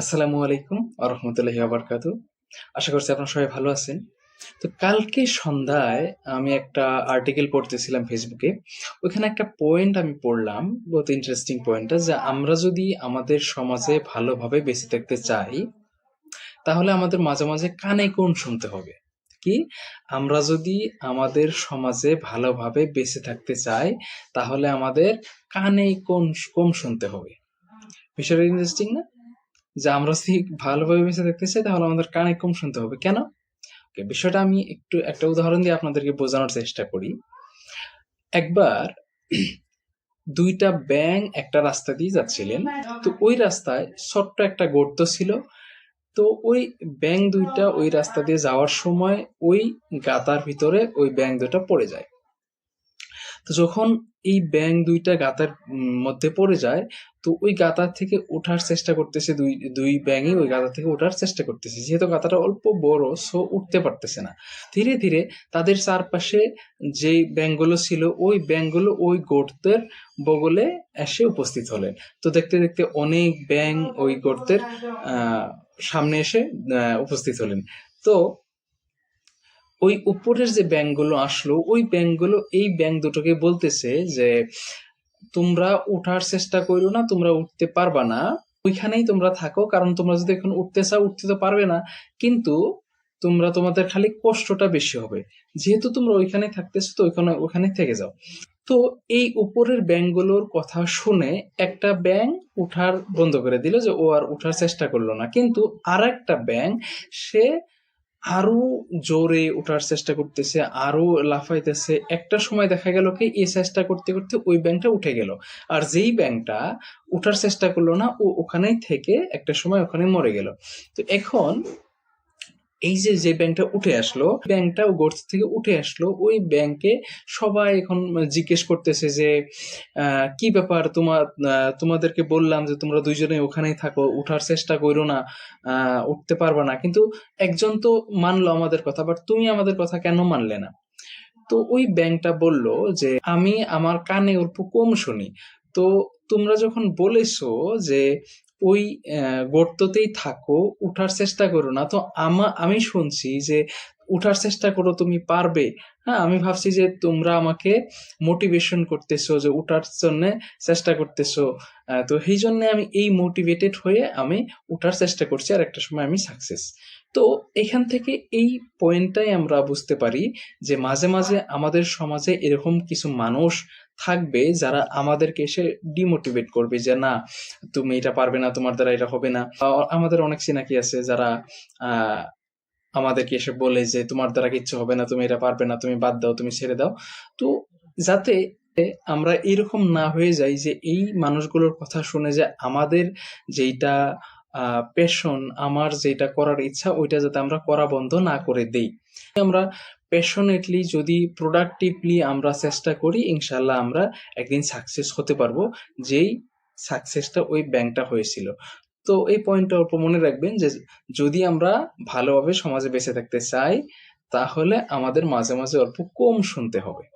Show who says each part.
Speaker 1: আসসালামু আলাইকুম আরহামতুল্লাহি আবরকাতু আশা করছি আপনারা সবাই ভালো আছেন। তো কালকে সন্ধ্যায় আমি একটা আর্টিকেল পড়তেছিলাম ফেসবুকে ওইখানে একটা পয়েন্ট আমি পড়লাম, বহুত ইন্টারেস্টিং পয়েন্টটা যে আমরা যদি আমাদের সমাজে ভালোভাবে বেঁচে থাকতে চাই, তাহলে আমাদের মাঝে মাঝে কানে কোন শুনতে হবে? কি? আমরা যদি আমাদের সমাজে ভালোভাবে বেঁচে থাকতে চাই, তাহলে আমাদের কানে কোন কম শুনতে হবে? বিষয়টা ইন্টারেস্টিং না? যে আমরা যদি ভালোভাবে বেঁচে থাকতে চাই, তাহলে আমাদের কানে কম শুনতে হবে। কেন? বিষয়টা আমি একটু, একটা উদাহরণ দিয়ে আপনাদেরকে বোঝানোর চেষ্টা করি। একবার দুইটা ব্যাং একটা রাস্তা দিয়ে যাচ্ছিলেন, তো ওই রাস্তায় ছোট্ট একটা গর্ত ছিল। তো ওই ব্যাং দুইটা ওই রাস্তা দিয়ে যাওয়ার সময় ওই গাতার ভিতরে ওই ব্যাং দুটা পড়ে যায়। তো যখন এই ব্যাং দুইটা গাতার মধ্যে পড়ে যায়, তো ওই গাতার থেকে ওঠার চেষ্টা করতেছে দুই দুই ব্যাঙই ওই গাতা থেকে ওঠার চেষ্টা করতেছে। যেহেতু গাতাটা অল্প বড় সো উঠতে পারতেছে না। ধীরে ধীরে তাদের চারপাশে যে ব্যাঙগুলো ছিল, ওই ব্যাঙগুলো ওই গর্তের বগলে এসে উপস্থিত হলেন। তো দেখতে দেখতে অনেক ব্যাং ওই গর্তের সামনে এসে উপস্থিত হলেন। তো ওই উপরের যে ব্যাংকগুলো আসলো, ওই ব্যাংকগুলো এই ব্যাংক দুটোকে বলতেছে যে, তোমরা উঠার চেষ্টা করো না, তোমরা উঠতে পারবা না। ওইখানেই তোমরা থাকো, কারণ তোমরা যদি এখন উঠতে চাও, উঠতে তো পারবে না। কিন্তু তোমরা তোমাদের খালি কষ্টটা বেশি হবে। যেহেতু তোমরা ওইখানে থাকতেছো, তো ওইখানে ওখানে থেকে যাও। তো এই উপরের ব্যাংকগুলোর কথা শুনে একটা ব্যাংক উঠার বন্ধ করে দিল যে, ও আর উঠার চেষ্টা করল না। কিন্তু আর একটা ব্যাংক সে আরও জোরে ওঠার চেষ্টা করতেছে, আরও লাফাইতেছে। একটা সময় দেখা গেল কি, এই চেষ্টা করতে করতে ওই ব্যাংকটা উঠে গেল। আর যেই ব্যাংকটা উঠার চেষ্টা করল না, ও ওখানেই থেকে একটা সময় ওখানে মরে গেল। তো এখন এই যে যে ব্যাংকটা উঠে আসলো, ব্যাংকটা গর্ত থেকে উঠে আসলো, ওই ব্যাংকে সবাই এখন জিজ্ঞেস করতেছে যে কি ব্যাপার? তোমার তোমাদেরকে বললাম যে, তোমরা দুইজনে ওখানেই থাকো, উঠার চেষ্টা করো না উঠতে পারবে না। কিন্তু একজন তো মানলো আমাদের কথা বাট তুমি আমাদের কথা কেন মানলে না? তো ওই ব্যাংকটা বলল যে, আমি আমার কানে অল্প কম শুনি। তো তোমরা যখন বলেছ যে ওই গর্ততেই থাকো, উঠার চেষ্টা করো না। তো আমা, আমি শুনছি যে উঠার চেষ্টা করো, তুমি পারবে। হ্যাঁ আমি ভাবছি যে তোমরা আমাকে মোটিভেশন করতেছো, যে উঠার জন্য চেষ্টা করতেছো। তো সেই জন্য আমি এই মোটিভেটেড হয়ে আমি উঠার চেষ্টা করছি আর একটা সময় আমি সাকসেস তো এখান থেকে এই পয়েন্টটাই আমরা বুঝতে পারি যে মাঝে মাঝে আমাদের সমাজে এরকম কিছু মানুষ থাকবে, যারা আমাদেরকে এসে ডিমোটিভেট করবে যে, না, তুমি এটা পারবে না, তোমার দ্বারা এটা হবে না। আমাদের অনেক চিনাকি আছে যারা আমাদেরকে এসে বলে যে, তোমার দ্বারা কিচ্ছু হবে না, তুমি এটা পারবে না, তুমি বাদ দাও, তুমি ছেড়ে দাও। তো যাতে আমরা এরকম না হয়ে যাই যে, এই মানুষগুলোর কথা শুনে যে, আমাদের যেইটা পেশন আমার যেটা করার ইচ্ছা, ওইটা যাতে আমরা করা বন্ধ না করে দেই। আমরা প্যাশনেটলি যদি প্রোডাক্টিভলি আমরা চেষ্টা করি ইনশাল্লাহ আমরা একদিন সাকসেস হতে পারব, যেই সাকসেসটা ওই ব্যাংকটা হয়েছিল। তো এই পয়েন্টটা অল্প মনে রাখবেন যে, যদি আমরা ভালোভাবে সমাজে বেঁচে থাকতে চাই, তাহলে আমাদের মাঝে মাঝে অল্প কম শুনতে হবে।